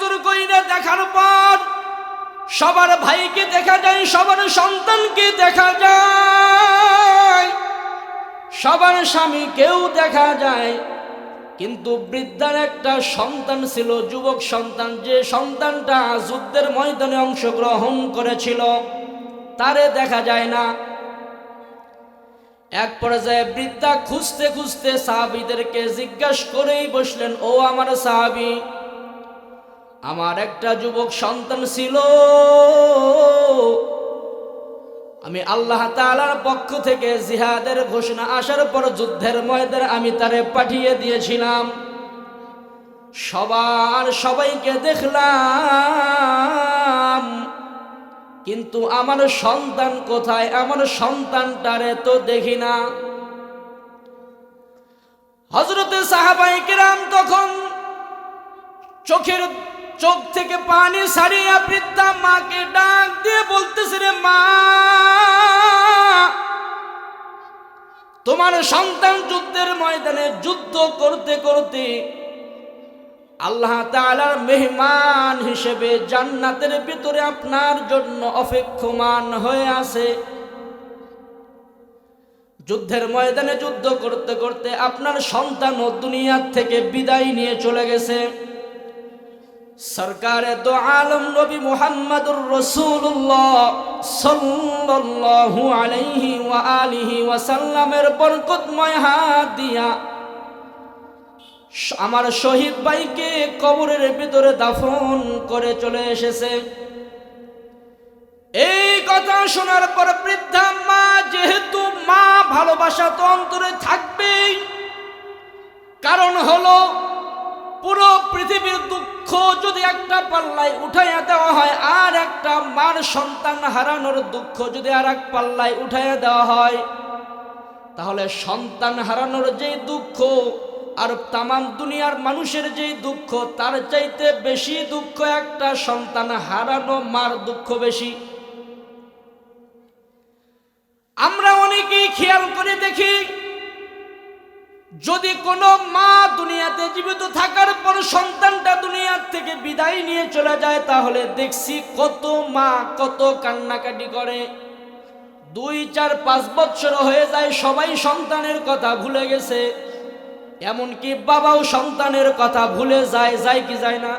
নজর কইরা দেখার পর সবার ভাইকে দেখা যায়, সবার সন্তানকে দেখা যায়। সবার স্বামীকেও দেখা যায়। কিন্তু বৃদ্ধার একটা সন্তান ছিল, যুবক সন্তান, যে সন্তানটা যুদ্ধের ময়দানে অংশগ্রহণ করেছিল, তারে দেখা যায় না। এক পর্যায়ে বৃদ্ধা খুঁজতে খুঁজতে সাহাবিদেরকে জিজ্ঞাসা করেই বসলেন, ও আমার সাহাবি আমার একটা যুবক সন্তান ছিল। আমি আল্লাহ তাআলার পক্ষ থেকে জিহাদের ঘোষণা আসার পর যুদ্ধের ময়দানে আমি তারে পাঠিয়ে দিয়েছিলাম। সবার সবাইকে দেখলাম। কিন্তু আমার সন্তান কোথায়? আমার সন্তানটারে তো দেখি না। হজরতে সাহাবাই কিরাম তখন চোখের চোখ থেকে পানি সারিয়া বৃদ্ধা মাকে ডাক দিয়ে বলতেছে রে মা, তোমার সন্তান যুদ্ধের ময়দানে যুদ্ধ করতে করতে আল্লাহ তাআলার মেহমান হিসেবে জান্নাতের ভিতরে আপনার জন্য অপেক্ষমান হয়ে আছে। যুদ্ধের ময়দানে যুদ্ধ করতে করতে আপনার সন্তান ও দুনিয়ার থেকে বিদায় নিয়ে চলে গেছে। সরকারে তো আলম নবী মুহাম্মদুর রসুল্লাহ সাল্লাল্লাহু ওয়া আলিহি ওয়া সাল্লামের বরকতময় হাত দিয়া আমার শহীদ ভাইকে কবরের ভিতরে দাফন করে চলে এসেছে। এই কথা শোনার পর বৃদ্ধা মা, যেহেতু মা ভালোবাসা তো অন্তরে থাকবেই, কারণ হলো পুরো পৃথিবীর দুঃখ যদি একটা পাল্লায় উঠাইয়া দেওয়া হয়, আর একটা মার সন্তান হারানোর দুঃখ যদি আর এক পাল্লায় উঠাইয়া দেওয়া হয়, তাহলে সন্তান হারানোর যেই দুঃখ, আর তামাম দুনিয়ার মানুষের যেই দুঃখ, তার চাইতে বেশি দুঃখ একটা সন্তান হারানো, মার দুঃখ বেশি। আমরা অনেকেই খেয়াল করে দেখি যদি কোনো মা দুনিয়াতে জীবিত থাকার পর সন্তানটা দুনিয়ার থেকে বিদায় নিয়ে চলে যায়, তাহলে দেখছি কত মা কত কান্নাকাটি করে। দুই, চার, পাঁচ বছর হয়ে যায়, সবাই সন্তানের কথা ভুলে গেছে। এমনকি বাবাও সন্তানের কথা ভুলে যায় যায় কি যায় না।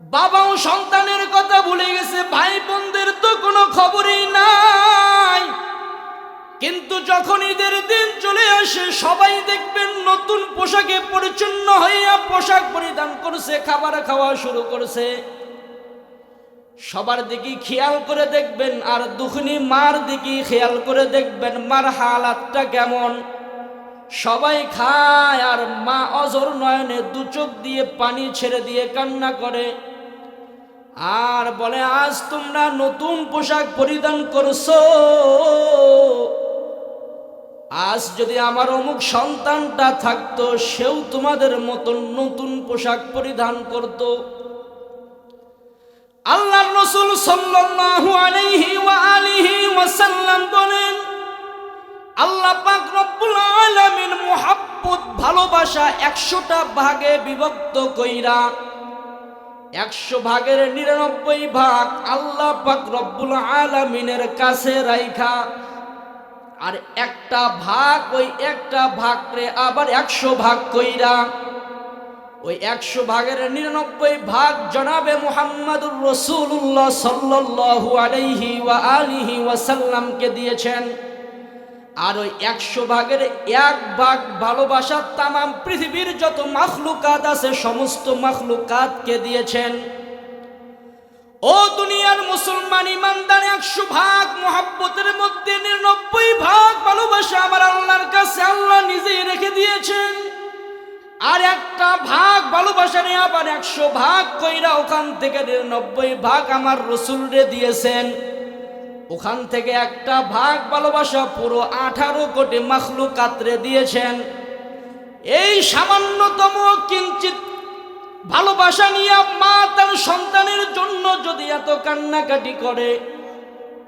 বাবাও সন্তানের কথা ভুলে গেছে ভাই বোনদের তো কোনো খবরই নাই। কিন্তু যখন ঈদের দিন চলে আসে, সবাই দেখবেন নতুন পোশাকে পরিচ্ছন্ন হইয়া পোশাক পরিধান করছে, খাবার খাওয়া শুরু করছে। সবার দিকে খেয়াল করে দেখবেন, আর দুখনি মার দিকে খেয়াল করে দেখবেন, মার হালাতটা কেমন। সবাই খায়, আর মা অজর নয়নে দু চোখ দিয়ে পানি ছেড়ে দিয়ে কান্না করে। আর বলে, আজ তোমরা নতুন পোশাক পরিধান করছ। আজ যদি আমার অমুক সন্তানটা থাকতো, সেও তোমাদের মতন নতুন পোশাক পরিধান করত। আল্লাহর রসুল সাল্লাল্লাহু আলাইহি ওয়া আলিহি ওয়াসাল্লাম বলেন, আল্লাহ পাক রব্বুল আলামিন মুহাব্বত, ভালোবাসা একশোটা ভাগে বিভক্ত কইরা, একশো ভাগের নিরানব্বই ভাগ আল্লাহ পাক রব্বুল আলামিনের কাছে রাইখা আর একটা ভাগ, ওই একটা ভাগ রে আবার একশো ভাগ কইরা, ওই একশো ভাগের নিরানব্বই ভাগ জনাবে মুহাম্মাদুর রসুল্লাহ সাল্লাল্লাহু আলাইহি ওয়া আলিহি ওয়াসাল্লামকে দিয়েছেন। আর ওই একশো ভাগের এক ভাগ ভালোবাসার তামাম পৃথিবীর যত মাখলুকাত আছে, সমস্ত মাখলুকাতকে দিয়েছেন। ও দুনিয়ার মুসলমান ইমানদার, একশো ভাগ মোহাব্বতের মধ্যে নিরানব্বই ভাগ ভালোবাসা আমার আল্লাহর কাছে আল্লাহ নিজেই রেখে দিয়েছেন। আর একটা ভাগ ভালোবাসা নিয়ে আবার একশো ভাগ কইরা ওখান থেকে নিরানব্বই ভাগ আমার রসুল রে দিয়েছেন। ওখান থেকে একটা ভাগ ভালোবাসা পুরো আঠারো কোটি মাখলু কাতরে দিয়েছেন। এই সামান্যতম কিঞ্চিত ভালোবাসা নিয়ে মা তার সন্তানের জন্য যদি এত কান্নাকাটি করে,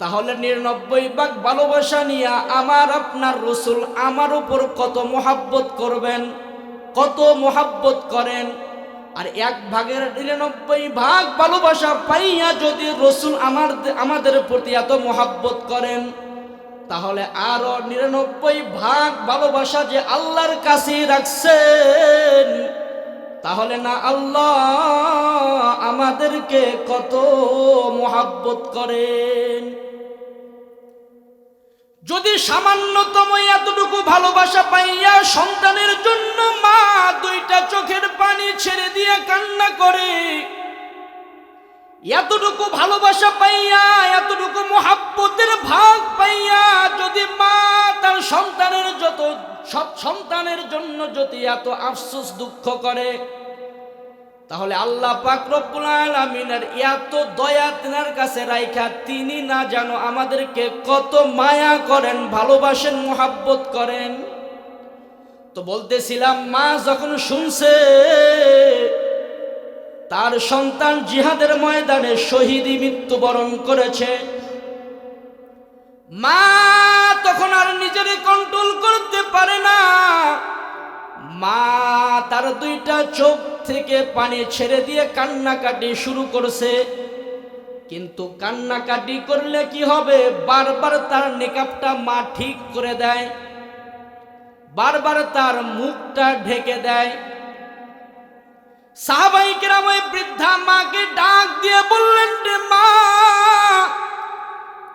তাহলে নিরানব্বই ভাগ ভালোবাসা নিয়ে আমার আপনার রসুল আমার উপর কত মোহাব্বত করবেন, কত মোহাব্বত করেন। আর এক ভাগের নিরানব্বই ভাগ ভালোবাসা পাইয়া যদি রসুল আমার আমাদের প্রতি এত মহাব্বত করেন, তাহলে আরও নিরানব্বই ভাগ ভালোবাসা যে আল্লাহর কাছে রাখছেন। তাহলে না আল্লাহ আমাদেরকে কত মহাব্বত করেন? যদি সামান্যতম এতটুকু ভালোবাসা পাইয়া সন্তানের জন্য মা দুইটা চোখের পানি ছেড়ে দিয়ে কান্না করে, এতটুকু ভালোবাসা পাইয়া, এতটুকু মহাব্বতের ভাগ পাইয়া যদি মা তার সন্তানের যত, সব সন্তানের জন্য যদি এত আফসোস দুঃখ করে, তাহলে আল্লাহ পাক রব্বুল এত দয়া তিনার কাছে রাইখা তিনি না জানো আমাদেরকে কত মায়া করেন, ভালোবাসেন, মোহাব্বত করেন। তো বলতেছিলাম, মা যখন শুনছে, তার সন্তান জিহাদের ময়দানে শহীদি মৃত্যুবরণ করেছে মা তখন আর নিজের কন্ট্রোল করতে পারে না। মা তার দুইটা চোখ থেকে পানি ছেড়ে দিয়ে কান্নাকাটি শুরু করছে। কিন্তু কান্নাকাটি করলে কি হবে? বারবার তার নিকাপটা মা ঠিক করে দেয়। বারবার তার মুখটা ঢেকে দেয়। সাহাবাই কেরাম ওই বৃদ্ধা মাকে ডাক দিয়ে বললেন, রে মা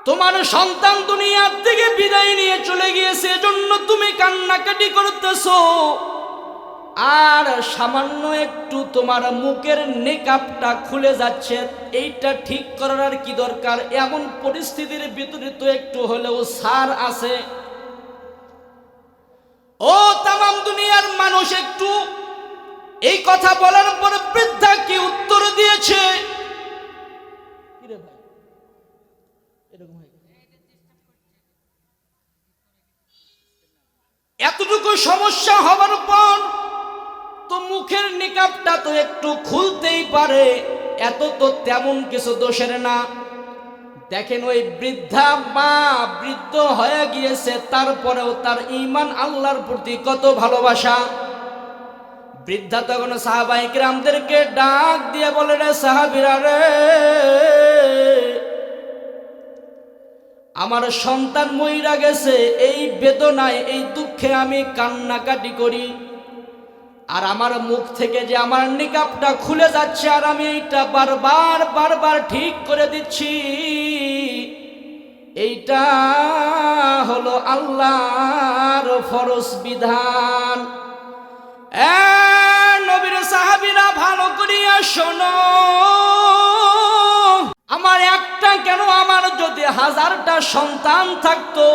তোমার সন্তান দুনিয়ার থেকে বিদায় নিয়ে চলে গিয়েছে, এজন্য তুমি কান্নাকাটি করতেছো। আর সামান্য একটু তোমার মুখের নেকাপটা খুলে যাচ্ছে, এইটা ঠিক করার আর কি দরকার? এমন পরিস্থিতির ভিতরে তো একটু হলেও সার আছে। ও তামাম দুনিয়ার মানুষ, একটু এই কথা বলার পর বৃদ্ধা কি উত্তর দিয়েছে? এতটুকু সমস্যা হবার পর তো মুখের নিকাবটা তো একটু খুলতেই পারে, এত তো তেমন কিছু দোষের না। দেখেন ওই বৃদ্ধা মা বৃদ্ধ হয়ে গিয়েছে, তারপরেও তার ইমান আল্লাহর প্রতি কত ভালোবাসা। বৃদ্ধা তখন সাহাবাই গ্রামদেরকে ডাক দিয়ে বলে, রে সাহাবিরা রে আমার সন্তান মইরা গেছে, এই বেদনায়, এই দুঃখে আমি কান্নাকাটি করি। আর আমার মুখ থেকে যে আমার নিকাপটা খুলে যাচ্ছে, আর আমি এইটা বারবার বারবার ঠিক করে দিচ্ছি। এইটা হলো আল্লাহর ফরজ বিধান। নবীর সাহাবিরা ভালো করিয়া শোনো। আমার একটা কেন? আমার যদি হাজারটা সন্তান থাকতো,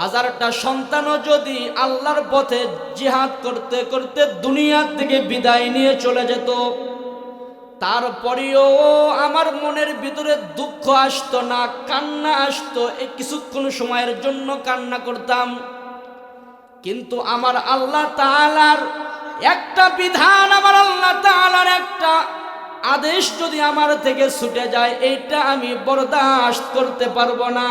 হাজারটা সন্তানও যদি আল্লাহর পথে জিহাদ করতে করতে দুনিয়ার থেকে বিদায় নিয়ে চলে যেত, তারপরেও আমার মনের ভিতরে দুঃখ আসতো না, কান্না আসতো এই কিছুক্ষণ সময়ের জন্য কান্না করতাম। কিন্তু আমার আল্লাহ তালার একটা বিধান, আমার আল্লাহ তালার একটা আদেশ যদি আমার থেকে ছুটে যায়, এইটা আমি বরদাস্ত করতে পারব না।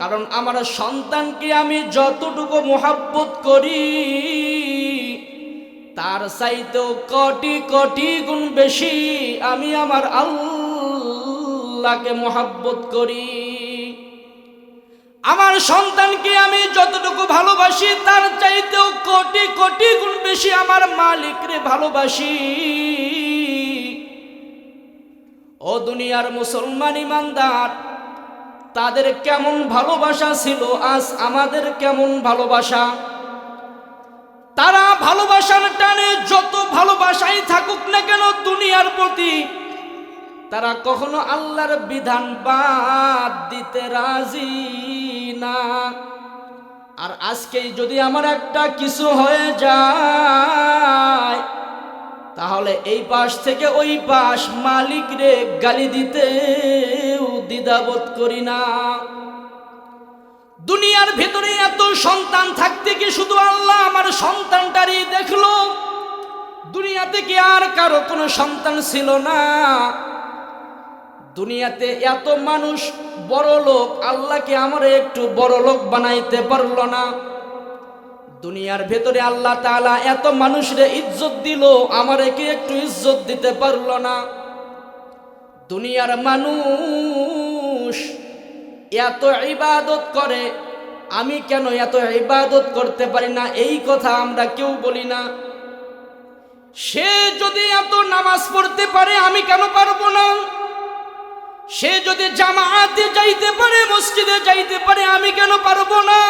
কারণ আমার সন্তানকে আমি যতটুকু মোহাব্বত করি, তার চাইতেও কোটি কোটি গুণ বেশি আমি আমার আল্লাহকে মোহাব্বত করি। আমার সন্তানকে আমি যতটুকু ভালোবাসি, তার চাইতেও কোটি কোটি গুণ বেশি আমার মালিকরে ভালোবাসি। ও দুনিয়ার মুসলমান ইমানদার, তাদের কেমন ভালোবাসা ছিল, আজ আমাদের কেমন ভালোবাসা? তারা ভালোবাসার টানে যত ভালোবাসাই থাকুক না কেন দুনিয়ার প্রতি, তারা কখনো আল্লাহর বিধান বাদ দিতে রাজি না। আর আজকেই যদি আমার একটা কিছু হয়ে যায় তাহলে এই পাশ থেকে ওই পাশ মালিক রে গালি দিতে দ্বিধাবোধ করি না। দুনিয়ার ভেতরে এত সন্তান থাকতে কি শুধু আল্লাহ আমার সন্তানটারই দেখল? দুনিয়াতে কি আর কারও কোনো সন্তান ছিল না? দুনিয়াতে এত মানুষ বড় লোক আল্লাহকে আমার একটু বড় লোক বানাইতে পারল না? দুনিয়ার ভেতরে আল্লাহ তাআলা এত মানুষরে ইজ্জত দিল, আমারে কি একটু ইজ্জত দিতে পারল না? দুনিয়ার মানুষ এত ইবাদত করে, আমি কেন এত ইবাদত করতে পারি না? এই কথা আমরা কেউ বলি না। সে যদি এত নামাজ পড়তে পারে, আমি কেন পারব না? সে যদি জামাতে যাইতে পারে, মসজিদে যাইতে পারে, আমি কেন পারব না?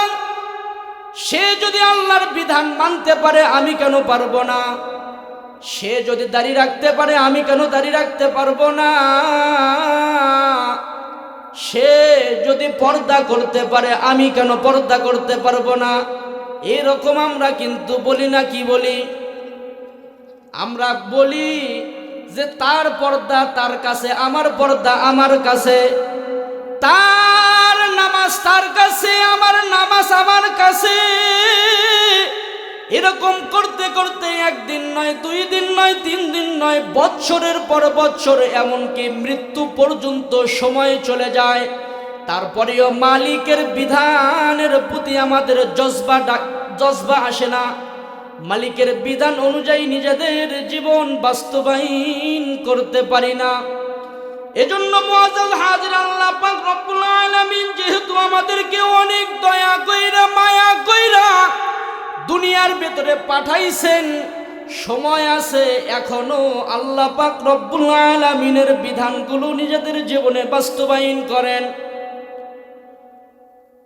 সে যদি আল্লাহর বিধান মানতে পারে, আমি কেন পারব না? সে যদি দাঁড়িয়ে রাখতে পারে, আমি কেন দাঁড়িয়ে রাখতে পারব না? সে যদি পর্দা করতে পারে, আমি কেন পর্দা করতে পারব না? এরকম আমরা কিন্তু বলি না, কি বলি? আমরা বলি যে, তার পর্দা তার কাছে, আমার পর্দা আমার কাছে। তার তার কাছে, আমার নামাজ আমার কাছে। এরকম করতে করতে একদিন নয়, দুই দিন নয়, তিন দিন নয়, বৎসরের পর বৎসর এমনকি মৃত্যু পর্যন্ত সময় চলে যায়। তারপরেও মালিকের বিধানের প্রতি আমাদের জজবা ডাক, জজবা আসে না। মালিকের বিধান অনুযায়ী নিজেদের জীবন বাস্তবায়ন করতে পারি না। এজন্য মুআজ্জাল হাজির আল্লাহ পাক রব্বুল আলামিন যেহেতু আমাদেরকে অনেক দয়া কইরা, মায়া কইরা দুনিয়ার ভেতরে পাঠাইছেন, সময় আছে এখনও, আল্লাহ পাক রব্বুল আলামিনের বিধানগুলো নিজেদের জীবনে বাস্তবায়ন করেন।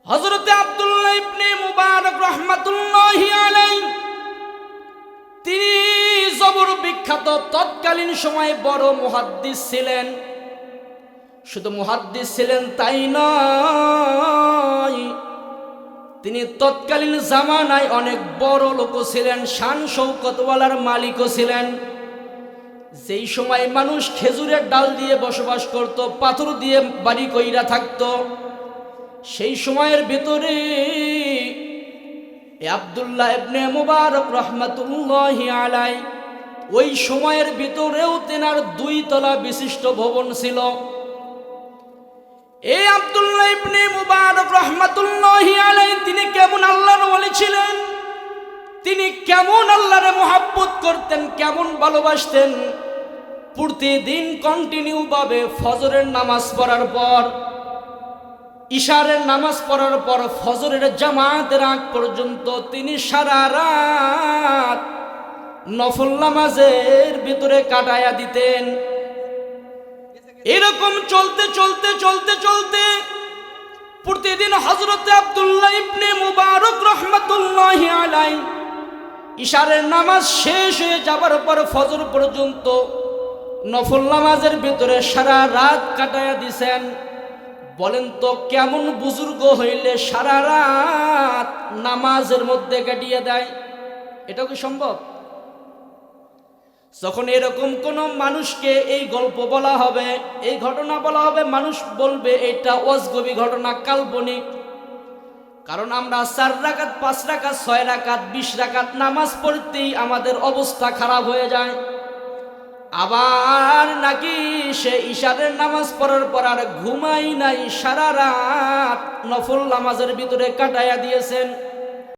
হযরতে আব্দুল্লাহ ইবনে মুবারক রাহমাতুল্লাহি আলাইহি, তিনি জবর বিখ্যাত তৎকালীন সময়ে বড় মুহাদ্দিস ছিলেন। শুধু মুহাদ্দিস ছিলেন তাই নয়। তিনি তৎকালীন জামানায় অনেক বড় লোক ছিলেন, শান শৌকতওয়ালার মালিকও ছিলেন। যেই সময় মানুষ খেজুরের ডাল দিয়ে বসবাস করত, পাথর দিয়ে বাড়ি কইরা থাকত, সেই সময়ের ভিতরে আব্দুল্লাহ ইবনে মুবারক রহমাতুল্লাহি আলাই ওই সময়ের ভিতরেও তেনার দুই তলা বিশিষ্ট ভবন ছিল। এই আব্দুল্লাহ ইবনে মুবারক রহমাতুল্লাহি আলাই তিনি কেমন আল্লাহর ওলি ছিলেন? তিনি কেমন আল্লাহরে মোহাব্বত করতেন, কেমন ভালোবাসতেন? প্রতিদিন কন্টিনিউ ভাবে ফজরের নামাজ পড়ার পর, ইশারের নামাজ পড়ার পর, ফজরের জামাতের আগ পর্যন্ত তিনি সারা রাত নফল নামাজের ভিতরে কাটায়া দিতেন। এরকম চলতে চলতে চলতে চলতে প্রতিদিন হজরতে আব্দুল্লাহ ইবনে মুবারক রহমতুল্লাহ আলাই ইশারের নামাজ শেষ হয়ে যাবার পর ফজর পর্যন্ত নফল নামাজের ভিতরে সারা রাত কাটায়া দিছেন। বলেন তো, কেমন বুজুর্গ হইলে সারা রাত নামাজের মধ্যে কাটিয়ে দেয়? এটা কি সম্ভব? যখন এরকম কোন মানুষকে এই গল্প বলা হবে, এই ঘটনা বলা হবে, মানুষ বলবে, এটা অজগবি ঘটনা, কাল্পনিক। কারণ আমরা চার রাকাত, পাঁচ রাকাত, ছয় রাকাত, বিশ রাকাত নামাজ পড়তেই আমাদের অবস্থা খারাপ হয়ে যায়। আবার নাকি সে ইশারের নামাজ পড়ার পর আর ঘুমাই নাই, সারা রাত নফল নামাজের ভিতরে কাটাইয়া দিয়েছেন।